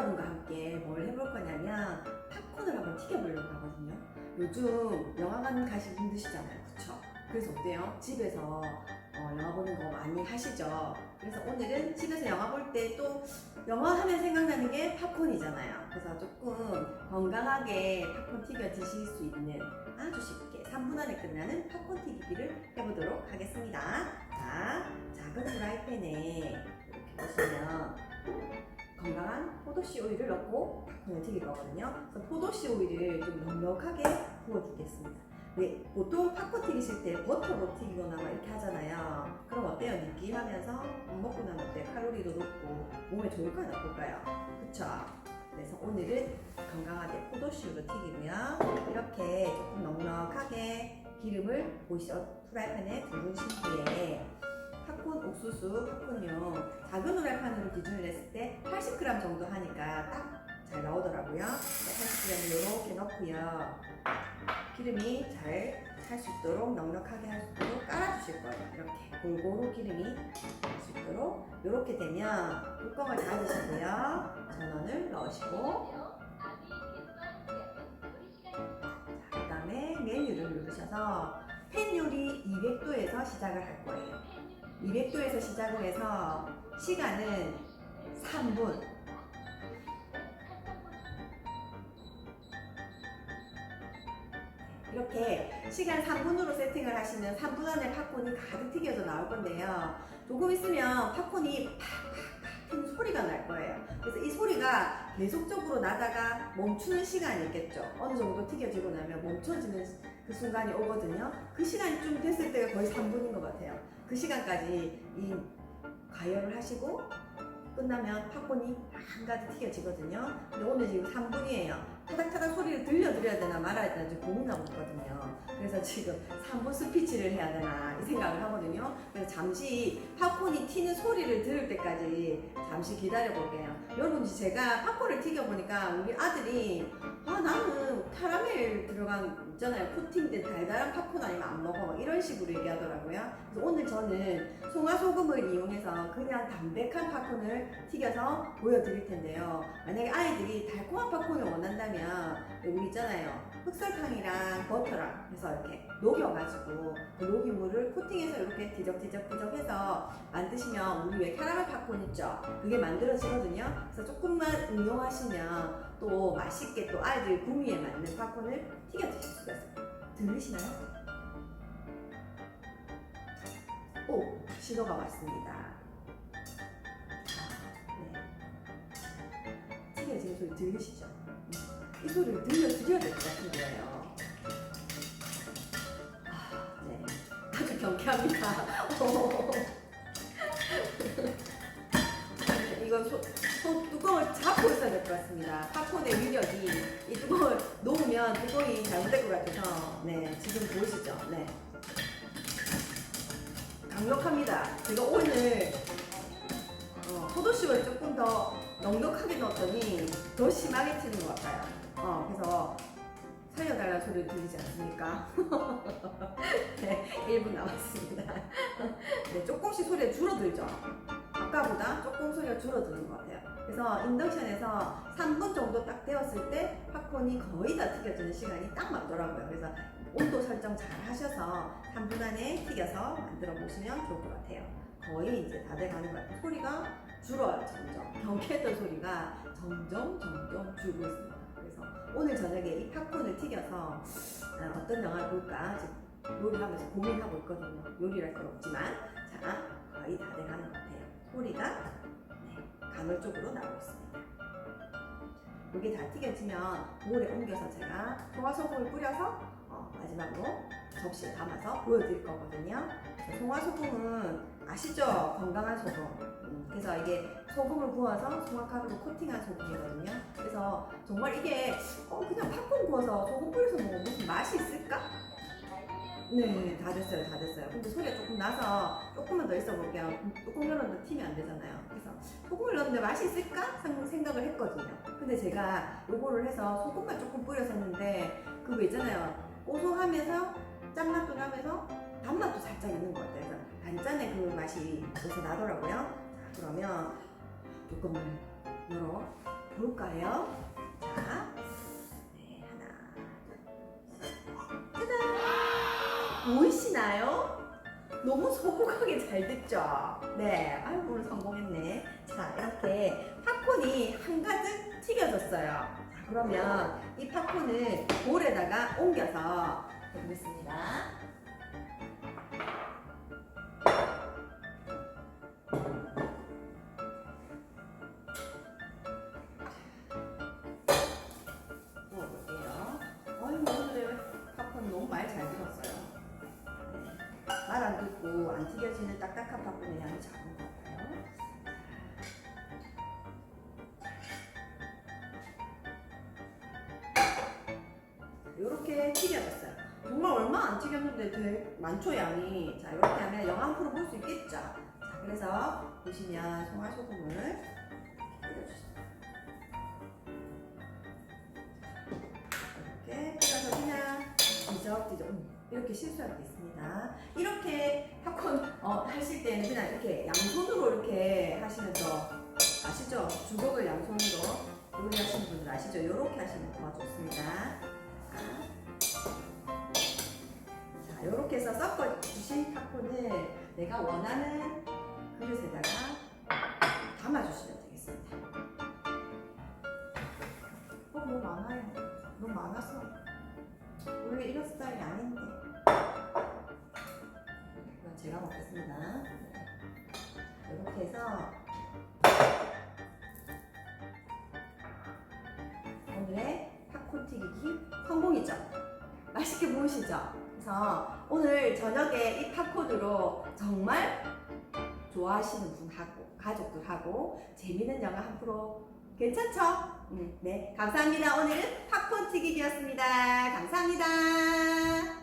여러분과 함께 뭘 해볼 거냐면 팝콘을 한번 튀겨보려고 하거든요. 요즘 영화관 가시 힘드시잖아요. 그쵸? 그래서 어때요? 집에서 어, 영화 보는 거 많이 하시죠? 그래서 오늘은 집에서 영화 볼 때 또 영화 하면 생각나는 게 팝콘이잖아요. 그래서 조금 건강하게 팝콘 튀겨 드실 수 있는 아주 쉽게 3분 안에 끝나는 팝콘 튀기기를 해보도록 하겠습니다. 자, 작은 프라이팬에 이렇게 보시면 건강한 포도씨 오일을 넣고 팝콘을 튀길 거거든요. 그래서 포도씨 오일을 좀 넉넉하게 부어주겠습니다. 네, 보통 팝콘 튀기실 때 버터로 튀기거나 막 이렇게 하잖아요. 그럼 어때요? 느끼하면서 먹고 나면 어때요? 칼로리도 높고 몸에 좋을까요? 나쁠까요? 그쵸? 그래서 오늘은 건강하게 포도씨로 튀기고요. 이렇게 조금 넉넉하게 기름을 보시죠. 프라이팬에 두르신 뒤에 팝콘 옥수수 팝콘용 작은 후라이팬으로 기준을 냈을 때 80g 정도 하니까 딱 잘 나오더라고요. 80g 이렇게 넣고요. 기름이 잘찰수 있도록 넉넉하게 할 수 있도록 깔아주실 거예요. 이렇게 골고루 기름이 찰수 있도록 이렇게 되면 뚜껑을 닫으시고요. 전원을 넣으시고 자, 그 다음에 메뉴를 누르셔서 팬 요리 200도에서 시작을 할 거예요. 200도에서 시작을 해서 시간은 3분. 이렇게 시간 3분으로 세팅을 하시면 3분 안에 팝콘이 가득 튀겨져 나올 건데요. 조금 있으면 팝콘이 팍팍팍 튀는 소리가 날 거예요. 그래서 이 소리가 계속적으로 나다가 멈추는 시간이 있겠죠. 어느 정도 튀겨지고 나면 멈춰지는 그 순간이 오거든요. 그 시간이 좀 됐을 때가 거의 3분인 것 같아요. 그 시간까지 이 가열을 하시고 끝나면 팝콘이 한가득 튀겨지거든요. 근데 오늘 지금 3분이에요. 타닥타닥 소리를 들려드려야 되나 말아야 되나 고민하고 있거든요. 그래서 지금 3분 스피치를 해야 되나 이 생각을 하거든요. 그래서 잠시 팝콘이 튀는 소리를 들을 때까지 잠시 기다려 볼게요. 여러분 제가 팝콘을 튀겨 보니까 우리 아들이 아 나는 카라멜 들어간 있잖아요 코팅된 달달한 팝콘 아니면 안 먹어 막 이런 식으로 얘기하더라고요. 그래서 오늘 저는 송화 소금을 이용해서 그냥 담백한 팝콘을 튀겨서 보여드릴 텐데요. 만약에 아이들이 달콤한 팝콘을 원한다면 우리 있잖아요 흑설탕이랑 버터랑 해서 이렇게 녹여가지고 그 녹이물을 코팅해서 이렇게 뒤적뒤적뒤적 해서 만드시면 우리 왜 캐러멜 팝콘 있죠? 그게 만들어지거든요. 그래서 조금만 응용하시면 또 맛있게 또 아이들 구미에 맞는 팝콘을 튀겨 드실 수가 있어요. 들리시나요? 오, 신호가 왔습니다. 네. 튀겨지는 소리 들리시죠? 이 소리를 들려드려야 될 것 같은 거예요. 아, 네. 아주 경쾌합니다. 이건 소, 소, 뚜껑을 잡고 있어야 될 것 같습니다. 팝콘의 위력이 이 뚜껑을 놓으면 뚜껑이 잘못될 것 같아서 네 지금 보이시죠? 네 강력합니다. 제가 오늘 어, 포도씨를 조금 더 넉넉하게 넣었더니 더 심하게 튀는 것 같아요. 어, 그래서 살려달라는 소리 들리지 않습니까? 네, 1분 남았습니다. 네, 조금씩 소리가 줄어들죠? 아까보다 조금 소리가 줄어드는 것 같아요. 그래서 인덕션에서 3분 정도 딱 되었을 때 팝콘이 거의 다 튀겨지는 시간이 딱 맞더라고요. 그래서 온도 설정 잘 하셔서 3분 안에 튀겨서 만들어 보시면 좋을 것 같아요. 거의 이제 다 돼가는 것 같아요. 소리가 줄어요, 점점. 경쾌했던 소리가 점점 점점 줄고 있습니다. 그래서 오늘 저녁에 이 팝콘을 튀겨서 아, 어떤 영화를 볼까 지금 요리하면서 고민하고 있거든요. 요리할 건 없지만 자 거의 다 돼가는 것 같아요. 소리가 네, 간헐적으로 나오고 있습니다. 이게 다 튀겨지면 볼에 옮겨서 제가 송화소금을 뿌려서 어, 마지막으로 접시에 담아서 보여드릴 거거든요. 송화소금은 아시죠? 건강한 소금. 음, 그래서 이게 소금을 부어서 송화가루로 코팅한 소금이거든요. 그래서 정말 이게 어, 그냥 팝콘 구워서 소금 뿌려서 먹으면 무슨 맛이 있을까? 네, 다 됐어요, 다 됐어요. 근데 소리가 조금 나서 조금만 더 있어 볼게요. 음, 뚜껑 열었는데 튀면 안 되잖아요. 그래서 소금을 넣었는데 맛이 있을까? 생- 생각을 했거든요. 근데 제가 요거를 해서 소금만 조금 뿌려서 했는데 그거 있잖아요. 고소하면서 짠맛도 나면서 단맛도 살짝 있는 것 같아요. 그래서 단짠의 그 맛이 여기서 나더라고요. 자, 그러면 뚜껑을 열어 볼까요? 자, 네, 하나, 둘, 짜잔! 보이시나요? 너무 소복하게 잘 됐죠? 네, 아유, 오늘 성공했네. 자, 이렇게 팝콘이 한가득 튀겨졌어요. 자, 그러면 이 팝콘을 볼에다가 옮겨서 해보겠습니다. 지는 딱딱한 팝콘의 양이 작은 것 같아요. 이렇게 튀겨졌어요. 정말 얼마 안 튀겼는데 되게 많죠 양이. 자 이렇게 하면 영양 프로 볼 수 있겠죠. 자 그래서 보시면 송화 소금을 이렇게 뿌려주세요. 이렇게 뿌려서 그냥 뒤적뒤적 음, 이렇게 실수할 게 있습니다. 이렇게 팝콘 어, 하실 때는 그냥 이렇게 양손으로 이렇게 하시면서 아시죠? 주걱을 양손으로 요리하시는 분들 아시죠? 이렇게 하시면 더 좋습니다. 자, 이렇게 해서 섞어 주신 팝콘을 내가 원하는 그릇에다가 담아주시면 되겠습니다. 어, 너무 많아요. 너무 많아서 원래 이런 스타일이 아닌데. 제가 먹겠습니다. 네. 이렇게 해서 오늘의 팝콘 튀기기 성공이죠. 맛있게 보이시죠? 그래서 오늘 저녁에 이 팝콘으로 정말 좋아하시는 분하고 가족들하고 재미있는 영화 한 프로 괜찮죠? 음, 네 감사합니다. 오늘은 팝콘 튀기기였습니다. 감사합니다.